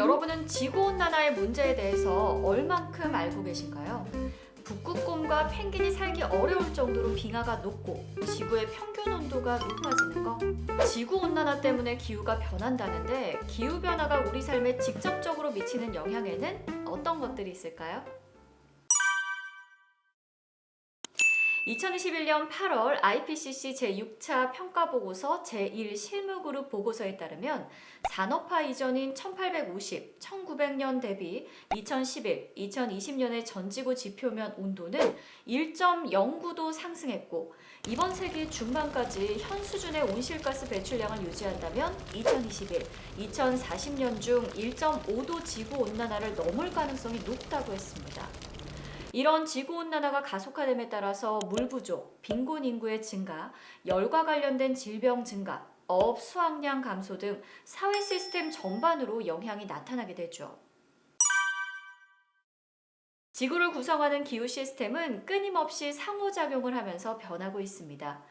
여러분은 지구온난화의 문제에 대해서 얼만큼 알고 계신가요? 북극곰과 펭귄이 살기 어려울 정도로 빙하가 높고 지구의 평균 온도가 높아지는 거. 지구온난화 때문에 기후가 변한다는데 기후변화가 우리 삶에 직접적으로 미치는 영향에는 어떤 것들이 있을까요? 2021년 8월 IPCC 제6차 평가보고서 제1 실무그룹 보고서에 따르면 산업화 이전인 1850, 1900년 대비 2011, 2020년의 전지구 지표면 온도는 1.09도 상승했고 이번 세기 중반까지 현 수준의 온실가스 배출량을 유지한다면 2021, 2040년 중 1.5도 지구 온난화를 넘을 가능성이 높다고 했습니다. 이런 지구 온난화가 가속화됨에 따라서 물 부족, 빈곤 인구의 증가, 열과 관련된 질병 증가, 어업 수확량 감소 등 사회 시스템 전반으로 영향이 나타나게 되죠. 지구를 구성하는 기후 시스템은 끊임없이 상호작용을 하면서 변하고 있습니다.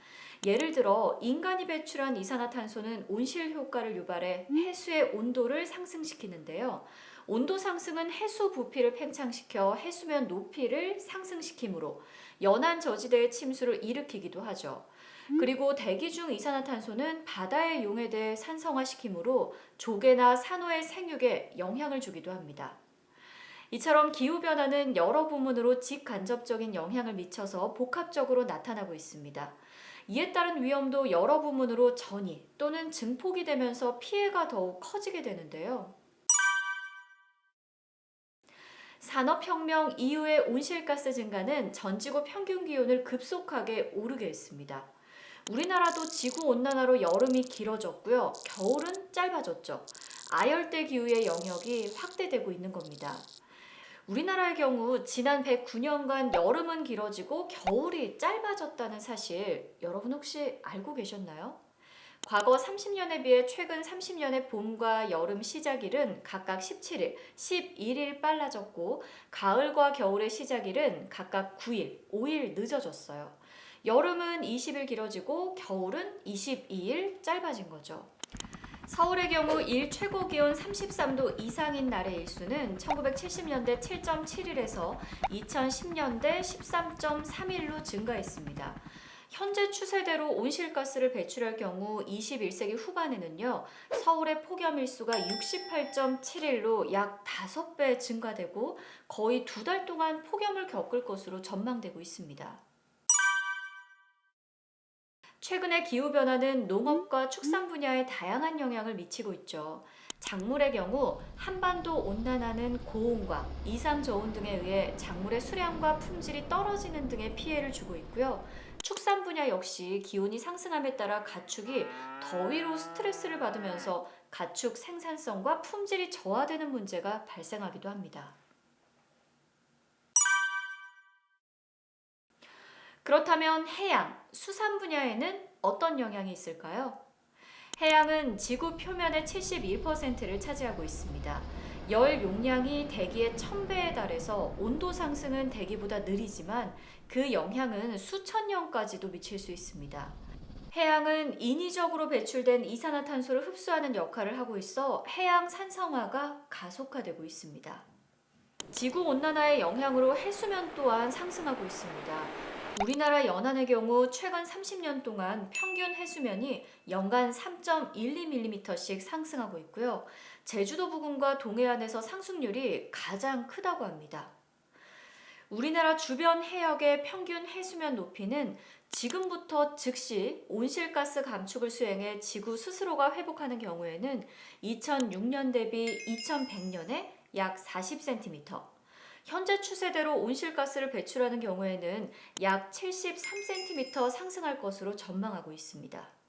예를 들어 인간이 배출한 이산화탄소는 온실 효과를 유발해 해수의 온도를 상승시키는데요. 온도 상승은 해수 부피를 팽창시켜 해수면 높이를 상승시키므로 연안 저지대의 침수를 일으키기도 하죠. 그리고 대기 중 이산화탄소는 바다의 용해대 산성화시키므로 조개나 산호의 생육에 영향을 주기도 합니다. 이처럼 기후변화는 여러 부문으로 직간접적인 영향을 미쳐서 복합적으로 나타나고 있습니다. 이에 따른 위험도 여러 부문으로 전이 또는 증폭이 되면서 피해가 더욱 커지게 되는데요. 산업혁명 이후의 온실가스 증가는 전 지구 평균 기온을 급속하게 오르게 했습니다. 우리나라도 지구 온난화로 여름이 길어졌고요. 겨울은 짧아졌죠. 아열대 기후의 영역이 확대되고 있는 겁니다. 우리나라의 경우 지난 109년간 여름은 길어지고 겨울이 짧아졌다는 사실 여러분 혹시 알고 계셨나요? 과거 30년에 비해 최근 30년의 봄과 여름 시작일은 각각 17일, 11일 빨라졌고 가을과 겨울의 시작일은 각각 9일, 5일 늦어졌어요. 여름은 20일 길어지고 겨울은 22일 짧아진 거죠. 서울의 경우 일 최고 기온 33도 이상인 날의 일수는 1970년대 7.7일에서 2010년대 13.3일로 증가했습니다. 현재 추세대로 온실가스를 배출할 경우 21세기 후반에는요, 서울의 폭염일수가 68.7일로 약 5배 증가되고 거의 두 달 동안 폭염을 겪을 것으로 전망되고 있습니다. 최근의 기후변화는 농업과 축산 분야에 다양한 영향을 미치고 있죠. 작물의 경우 한반도 온난화는 고온과 이상 저온 등에 의해 작물의 수량과 품질이 떨어지는 등의 피해를 주고 있고요. 축산 분야 역시 기온이 상승함에 따라 가축이 더위로 스트레스를 받으면서 가축 생산성과 품질이 저하되는 문제가 발생하기도 합니다. 그렇다면 해양, 수산 분야에는 어떤 영향이 있을까요? 해양은 지구 표면의 71%를 차지하고 있습니다. 열 용량이 대기의 1000배에 달해서 온도 상승은 대기보다 느리지만 그 영향은 수천 년까지도 미칠 수 있습니다. 해양은 인위적으로 배출된 이산화탄소를 흡수하는 역할을 하고 있어 해양 산성화가 가속화되고 있습니다. 지구 온난화의 영향으로 해수면 또한 상승하고 있습니다. 우리나라 연안의 경우 최근 30년 동안 평균 해수면이 연간 3.12mm씩 상승하고 있고요. 제주도 부근과 동해안에서 상승률이 가장 크다고 합니다. 우리나라 주변 해역의 평균 해수면 높이는 지금부터 즉시 온실가스 감축을 수행해 지구 스스로가 회복하는 경우에는 2006년 대비 2100년에 약 40cm, 현재 추세대로 온실가스를 배출하는 경우에는 약 73cm 상승할 것으로 전망하고 있습니다.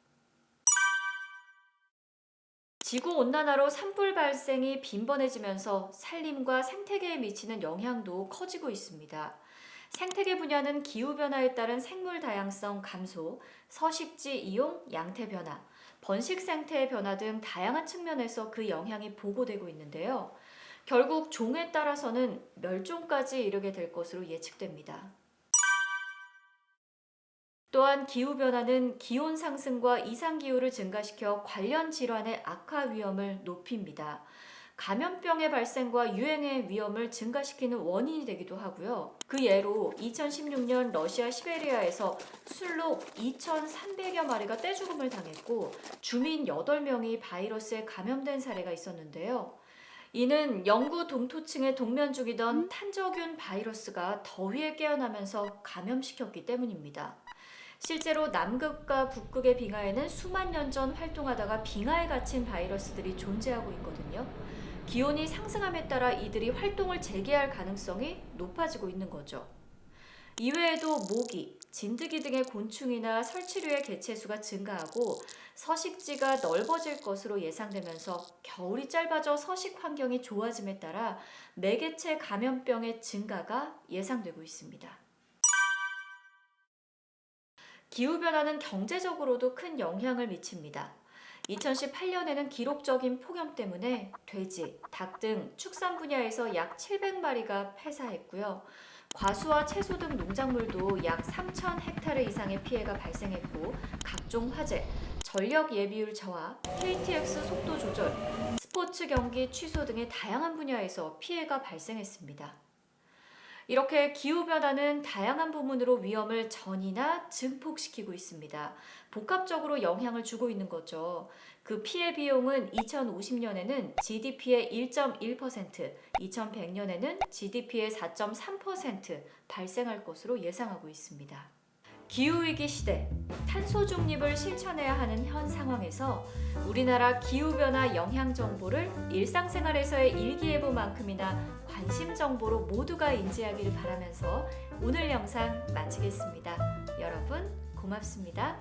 지구 온난화로 산불 발생이 빈번해지면서 산림과 생태계에 미치는 영향도 커지고 있습니다. 생태계 분야는 기후변화에 따른 생물 다양성 감소, 서식지 이용, 양태 변화, 번식 생태의 변화 등 다양한 측면에서 그 영향이 보고되고 있는데요. 결국 종에 따라서는 멸종까지 이르게 될 것으로 예측됩니다. 또한 기후변화는 기온 상승과 이상기후를 증가시켜 관련 질환의 악화 위험을 높입니다. 감염병의 발생과 유행의 위험을 증가시키는 원인이 되기도 하고요. 그 예로 2016년 러시아 시베리아에서 술록 2,300여 마리가 떼죽음을 당했고 주민 8명이 바이러스에 감염된 사례가 있었는데요. 이는 영구 동토층의 동면죽이던 탄저균 바이러스가 더위에 깨어나면서 감염시켰기 때문입니다. 실제로 남극과 북극의 빙하에는 수만 년 전 활동하다가 빙하에 갇힌 바이러스들이 존재하고 있거든요. 기온이 상승함에 따라 이들이 활동을 재개할 가능성이 높아지고 있는 거죠. 이외에도 모기, 진드기 등의 곤충이나 설치류의 개체수가 증가하고 서식지가 넓어질 것으로 예상되면서 겨울이 짧아져 서식 환경이 좋아짐에 따라 매개체 감염병의 증가가 예상되고 있습니다. 기후변화는 경제적으로도 큰 영향을 미칩니다. 2018년에는 기록적인 폭염 때문에 돼지, 닭 등 축산 분야에서 약 700마리가 폐사했고요. 과수와 채소 등 농작물도 약 3천 헥타르 이상의 피해가 발생했고 각종 화재, 전력 예비율 저하, KTX 속도 조절, 스포츠 경기 취소 등의 다양한 분야에서 피해가 발생했습니다. 이렇게 기후변화는 다양한 부문으로 위험을 전이나 증폭시키고 있습니다. 복합적으로 영향을 주고 있는 거죠. 그 피해 비용은 2050년에는 GDP의 1.1%, 2100년에는 GDP의 4.3% 발생할 것으로 예상하고 있습니다. 기후위기 시대, 탄소 중립을 실천해야 하는 현 상황에서 우리나라 기후변화 영향 정보를 일상생활에서의 일기예보만큼이나 관심 정보로 모두가 인지하기를 바라면서 오늘 영상 마치겠습니다. 여러분, 고맙습니다.